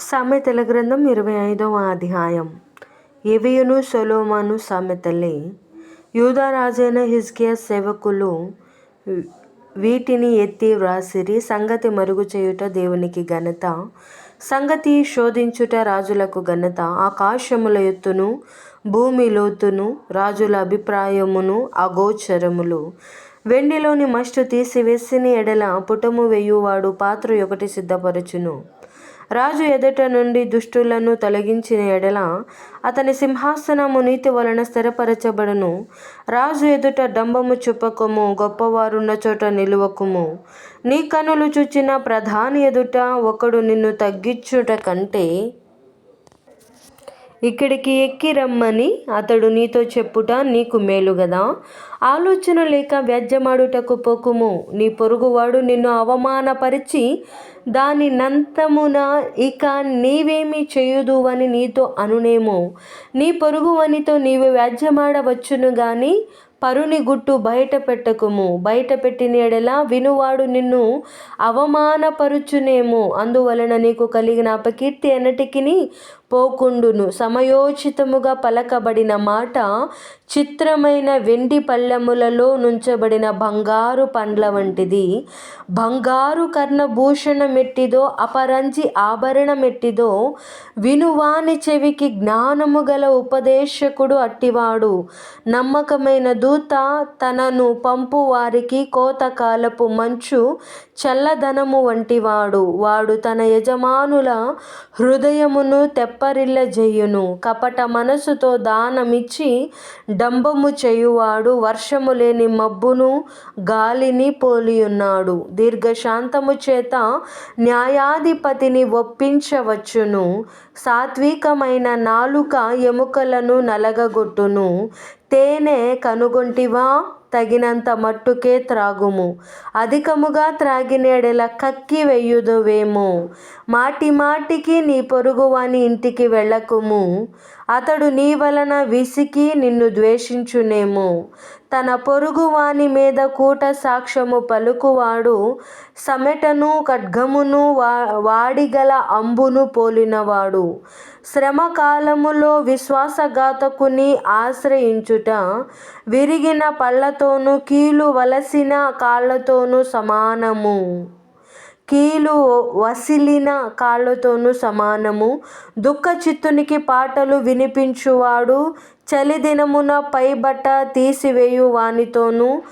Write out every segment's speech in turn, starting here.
సామెతల గ్రంథం ఇరవై ఐదవ అధ్యాయం. ఎవియును సొలోమాను సామెతలే. యూదారాజైన హిజ్కియా సేవకులు వీటిని ఎత్తి వ్రాసిరి సంగతి మరుగు చేయుట దేవునికి ఘనత సంగతి శోధించుట రాజులకు ఘనత ఆకాశముల ఎత్తును భూమి లోతును రాజుల అభిప్రాయమును అగోచరములు. వెండిలోని మస్టు తీసివేసిన ఎడల పుటము వేయువాడు పాత్ర ఒకటి సిద్ధపరచును. రాజు ఎదుట నుండి దుష్టులను తొలగించిన ఎడల అతని సింహాసనము నీతి వలన స్థిరపరచబడును. రాజు ఎదుట డంబము చుప్పకము గొప్పవారున్న చోట నిలువకుము. నీ కనులు చూచిన ప్రధాని ఎదుట ఒకడు నిన్ను తగ్గించుట కంటే ఇక్కడికి ఎక్కి రమ్మని అతడు నీతో చెప్పుట నీకు మేలు గదా. ఆలోచన లేక వ్యాజ్యమాడుటకు పోకుము. నీ పొరుగువాడు నిన్ను అవమానపరిచి దాని నంతమున ఇక నీవేమి చేయదు అని నీతో అనునేమో. నీ పొరుగువనితో నీవు వ్యాజ్యమాడవచ్చును గాని పరుని గుట్టు బయట పెట్టకుము. బయట పెట్టిన ఎడల వినువాడు నిన్ను అవమానపరుచునేమో. అందువలన నీకు కలిగిన అపకీర్తి ఎన్నటికి పోకుండును. సమయోచితముగా పలకబడిన మాట చిత్రమైన వెండి పళ్ళెములలో నుంచబడిన బంగారు పండ్ల వంటిది. బంగారు కర్ణభూషణ మెట్టిదో అపరంజి ఆభరణ మెట్టిదో వినువాని చెవికి జ్ఞానము గల ఉపదేశకుడు అట్టివాడు. నమ్మకమైన దూత తనను పంపు వారికి కోతకాలపు మంచు చల్లదనము వంటివాడు. వాడు తన యజమానుల హృదయమును తెప్పరిల్లజేయును. కపట మనసుతో దానమిచ్చి డంబము చేయువాడు వర్షము లేని మబ్బును గాలిని పోలియున్నాడు. దీర్ఘశాంతము చేత న్యాయాధిపతిని ఒప్పించవచ్చును. సాత్వికమైన నాలుక ఎముకలను నలగగొట్టును. తేనె కనుగొంటివా? తగినంత మట్టుకే త్రాగుము. అధికముగా త్రాగినేడెల కక్కి వెయ్యుదువేమో మాటి మాటికి నీ పొరుగువాని ఇంటికి వెళ్ళకుము. అతడు నీ వలన విసికి నిన్ను ద్వేషించునేమో. తన పొరుగువాని మీద కూట సాక్ష్యము పలుకువాడు. సమెటను ఖడ్గమును వా వాడిగల అంబును పోలినవాడు. శ్రమకాలములో విశ్వాసఘాతకుని ఆశ్రయించుట విరిగిన పళ్ళతోనూ కీలు వలసిన కాళ్ళతోనూ సమానము. కీలు వసిలిన కాళ్ళతోనూ సమానము. దుఃఖచిత్తునికి పాటలు వినిపించువాడు చలిదినమున పైబట్ట తీసివేయు వానితోనూ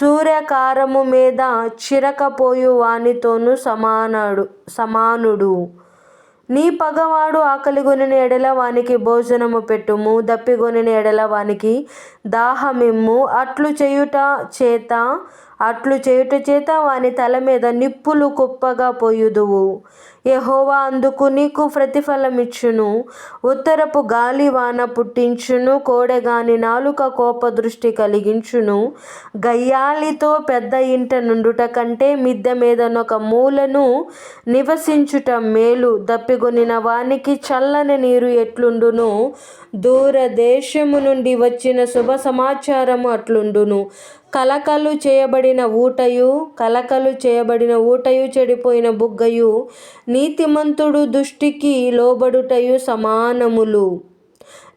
సూర్యకారము మీద చిరకపోయు వానితోనూ సమానడు సమానుడు. నీ పగవాడు ఆకలిగొనిన ఎడల వానికి భోజనము పెట్టుము దప్పిగొనిన ఎడల వానికి దాహమిమ్ము. అట్లు చేయుట చేత అట్లు చేయుట చేత వాని తల మీద నిప్పులు కుప్పగా పోయుదువు. యహోవా అందుకు నీకు ప్రతిఫలమిచ్చును. ఉత్తరపు గాలి వాన పుట్టించును కోడెగాని నాలుక కోపదృష్టి కలిగించును. గయ్యాలితో పెద్ద ఇంట నుండుట కంటే మిద్దె మీదనొక మూలను నివసించుట మేలు. దప్పిగొనిన వానికి చల్లని నీరు ఎట్లుండును? దూరదేశము నుండి వచ్చిన శుభ సమాచారము అట్లుండును. కలకలు చేయబడిన ఊటయు కలకలు చేయబడిన ఊటయు చెడిపోయిన బుగ్గయు నీతిమంతుడు దుష్టికి లోబడుటయు సమానములు.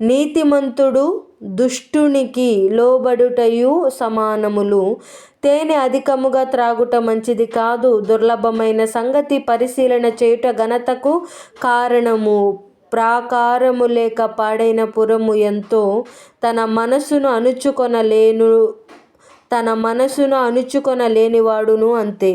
నీతిమంతుడు దుష్టునికి లోబడుటయు సమానములు. తేనె అధికముగా త్రాగుట మంచిది కాదు దుర్లభమైన సంగతి పరిశీలన చేయుట ఘనతకు కారణము. ప్రాకారము లేక పాడైన పురము ఎంతో తన మనసును అణుచుకొనలేను తన మనసును అణుచుకొనలేనివాడును అంతే.